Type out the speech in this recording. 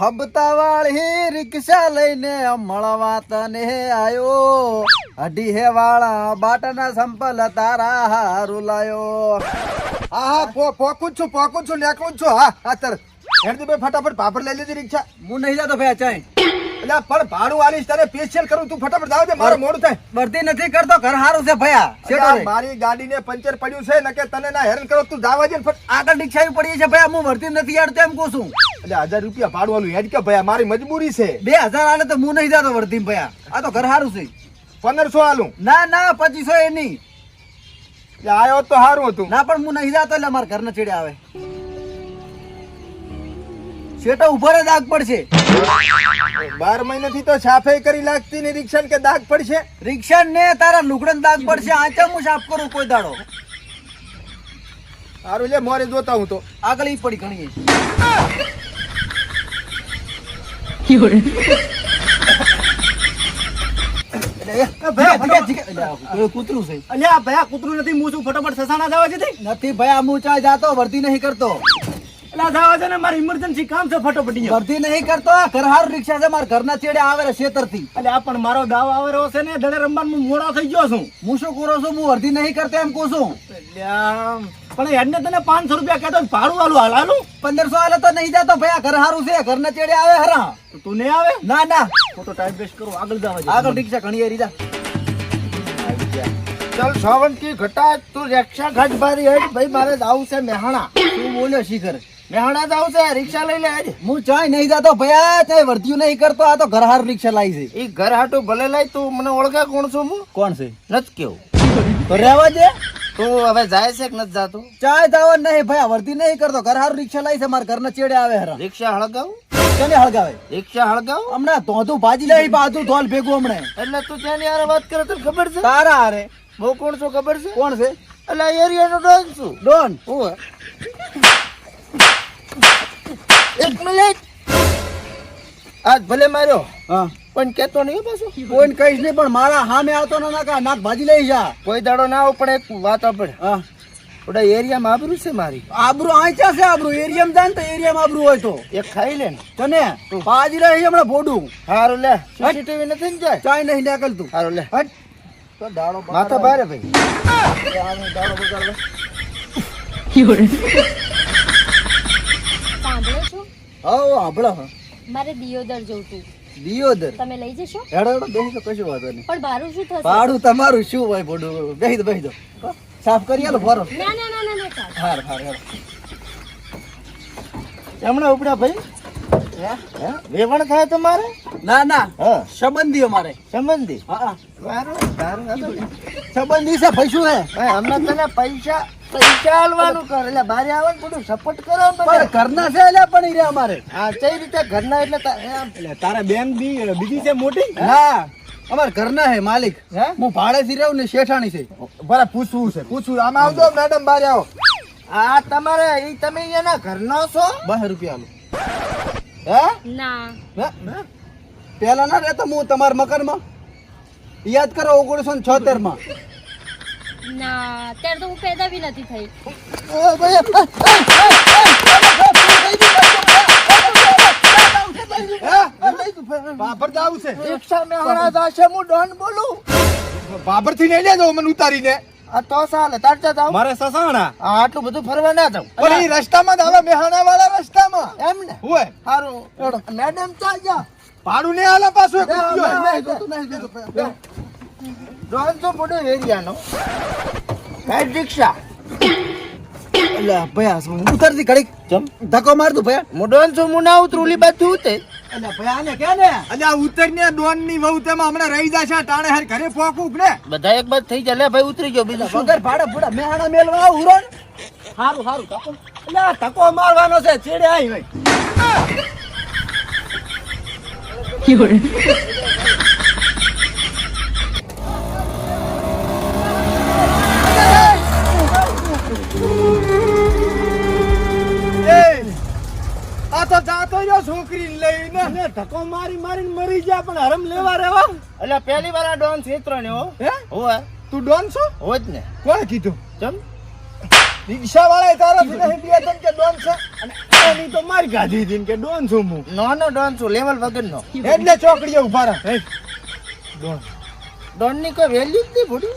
હબતા વાળી રિક્ષા લઈને મળવા તને આયો. અઢી હે વાળા બાટના સંપલ તારા હારું લાયો. હા હા પોકું છું પોકું છું નેકું છું. હા હા તર. હેડજી ભાઈ ફટાફટ પાપડ લઈ લેજે રિક્ષા. હું નહીં જાતો ભાઈ ચાઈ એટલે પણ ભાડું આલીશ તારે સ્પેશિયલ કરું તું ફટાફટ જાવ છે મારું મોડું થાય. વર્તી નથી કરતો ઘર હારું છે ભયા મારી ગાડીને પંચર પડ્યું છે નકે તને ના હેરાન કરો તું જાવા દે આગળ રિક્ષા પડી છે ભયા હું વર્તી નથી યાર એમ કહું છું. એટલે હજાર રૂપિયા ભાડું હેડ કે ભાઈ મારી મજબૂરી છે. બે હજાર આલે તો હું નહીં જાતો વર્તી ભયા. આ તો ઘર હારું છે. પંદરસો આલું. ના ના પચીસો એ નહીં. એટલે તો સારું હતું. ના પણ હું નહીં જાતો એટલે મારા ઘરના ચેડે આવે. શેઠો ઊભો રે દાગ પડશે. બાર મહિનાથી તો સાફે કરી લાગતી ને રિક્ષા કે દાગ પડશે? રિક્ષા ને તારા લુગડન દાગ પડશે. આંચા હું સાફ કરું કોઈ દાડો? સારું લે મોરે જોતા હું તો. આગળ ઈ પડી ઘણી કૂતરું છે. અલ્યા ભયા કૂતરું નથી હું છું ફટાફટ સસાણા જવા છે નથી ભાઈ હું ચા જાતો વર્તી નહીં કરતો. એટલે જવા છે ને મારે ઇમરજન્સી કામ છે ફટોફટી વર્તી નહીં કરતો આ ઘર હારું રિક્ષા છે મારા ઘરના ચેડે આવે છે શેતરથી. એટલે આ પણ મારો દાવ આવેલો છે ને રમવાનું હું મોડો થઈ ગયો છું. હું શું કરો છું? હું વર્તી નહીં કરતો એમ કહું છું. અલ્યા, પણ હેડને તને પાંચસો રૂપિયા કહેતો ભાડું આલું હાલ હાલું. પંદરસો હાલે તો નહીં જતો ભાઈ આ ઘર હારું છે ઘરના ચેડે આવે હરા તું નહીં આવે? ના ના. ખોટો ટાઈમ વેસ્ટ કરો આગળ જવા આગળ રિક્ષા ઘણી એરી જા. ચાલ સોવંતી ઘટા તું રિક્ષા ઘાટ ભારી હેડ ભાઈ મારે જાવું છે મહેણા. તું બોલ્યો શીખર? મેહાણા જાવું છે રિક્ષા લઈ લે હેડ હું ચાય નહીં જતો ભયા તે વર્ધ્યું નહીં કરતો આ તો ઘર રિક્ષા લાવી છે. એ ઘર ભલે લઈ તું મને ઓળખા કોણ છું હું? કોણ છે? નથી કેવું. તો રહેવા દે. તું હવે જાય છે કે નથી જાતું? ચાય દાવા નહીં ભયા વર્ધી નહીં કરતો ઘર રિક્ષા લાવી છે મારા ઘરના ચેડે આવે હરા. રિક્ષા હળગાવું? કેને હળગાવે? રિક્ષા હળગાવ? હમણાં ધોધું ભાજી લઈ બાજુ ધોલ ભેગું હમણાં. એટલે તું ત્યાંની યાર વાત કરે તને ખબર છે? તારા હારે. બહુ કોણ છો ખબર છે? કોણ છે? એટલે એરિયાનો ડોન છું. ડોન? ઓવે એક મિનિટ. આજ ભલે માર્યો. હા. પણ કેતો નહીં પાછો. કોઈને કહીશ નહીં પણ મારા સામે આવતો ના નાકા નાક ભાજી લઈ જા. કોઈ દાડો ના આવું પણ એક વાત આપણે હા. ઓડા એરિયામાં આબરૂ છે મારી? આબરૂ આંચા છે આબરૂ? એરિયામાં જાય ને તો એરિયામાં આબરૂ હોય તો. એક ખાઈ લે ને. તને? ભાજી રહી હમણાં ભોડું. હારું લે. સીસીટીવી નથી ને જાય? ચાય નહીં નીકળતું હારું લે. હટ. તો દાડો માથા ભારે ભાઈ. દાડો બગાડો સાંભળો છો હા હાંભળો હા. મારે દિયોદર જવું દિયોદર? તમે લઈ જશો? હેડો હેડો બેહી તો કશું વાંધો નહીં. પણ ભાડું શું થશે? ભાડું તમારું શું હોય ભોડું? બેહી દો બેહી દો સાફ કરી આલો ફરો ના ના ના ના ના હાર હાર હાર. એમણે ઉપડા ભાઈ? હે? વેવણ થાય તમારે? ના ના. હા? સંબંધીઓ મારે. સંબંધી? હા સંબંધી છે ભાઈ શું હે હમણાં તને પૈસા પૈસા કર એટલે બારે આવે ને બધું સપોર્ટ કરો પણ ઘરના છે એટલે પણ ઈ અમારે. હા કઈ રીતે ઘરના એટલે એટલે તારા બેન બી બીજી છે મોટી? ના અમાર ઘરના હે માલિક. હે? હું ભાડેથી રહું ને શેઠાણી છે. બરાબર પૂછવું છે. પૂછવું આમાં આવજો મેડમ બારે આવો. આ તમારે ઈ તમે એના ઘરનો છો? બસ રૂપિયા આલો હે? ના પેલા ના રહેતો હું તમારા મકાનમાં? યાદ કરો ઓગણીસો ને છોતેરમાં ના ત્યારે તો હું પેદા બી નથી થઈ. બાબર જાવું છે. રિક્ષા મે હણા જાશે હું ડોન બોલું બાબરથી નહીં લેજો મને ઉતારીને. આ તો સાલે તારતા જાવ મારે સસાણા. આટલું બધું ફરવા ના જાવ પણ એ રસ્તામાં જ આવે મેહાણા વાળા રસ્તામાં. એમ ને હોય. સારું મેડમ ચા જા. ભાડું નહીં આલે પાછું એક ડોન તો મોટો એરિયાનો. બેટ રિક્ષા એટલે ભયા હું ઉતરતી ઘડીક ધક્કો માર દઉં ભયા. હું છું હું ના ઉતરું ઓલી બાજુ ઉતે એટલે ભયા ને કે ને? અલ્યા ઉતર ને ડોનની વહુ તેમાં હમણાં રહી જશે ટાણે હાર ઘરે પોકું ને? બધા એક બાદ થઈ જાય લે ભાઈ ઉતરી ગયો બીજું વગર ભાડે ભૂડા મેહાણા મેલવા આવું ઉરો સારું સારું ધક્કો. એટલે ધક્કો મારવાનો છે ચેડે આવી ભાઈ આ જાતો રહ્યો છોકરી લઈને. ધક્કો મારી મારીને મરી ગયા પણ હરમ લેવા રેવા એટલે પહેલી વાર આ ડોન છેતરો ને હો. હે? હોવે. તું ડોન છો? હોજ ને. કોણ કીધું? ચમ? રિક્ષા વાળા તારો નહીં બે ત્રણ કે ડોન છે? અને એની તો મારી ગાધી હતી કે ડોન છું હું. નાનો ડોન છું લેવલ વગરનો. એટલે ચોકડીએ ઊભા રહે હે, ડોનની કોઈ વેલ્યુ જ નહીં ભૂડી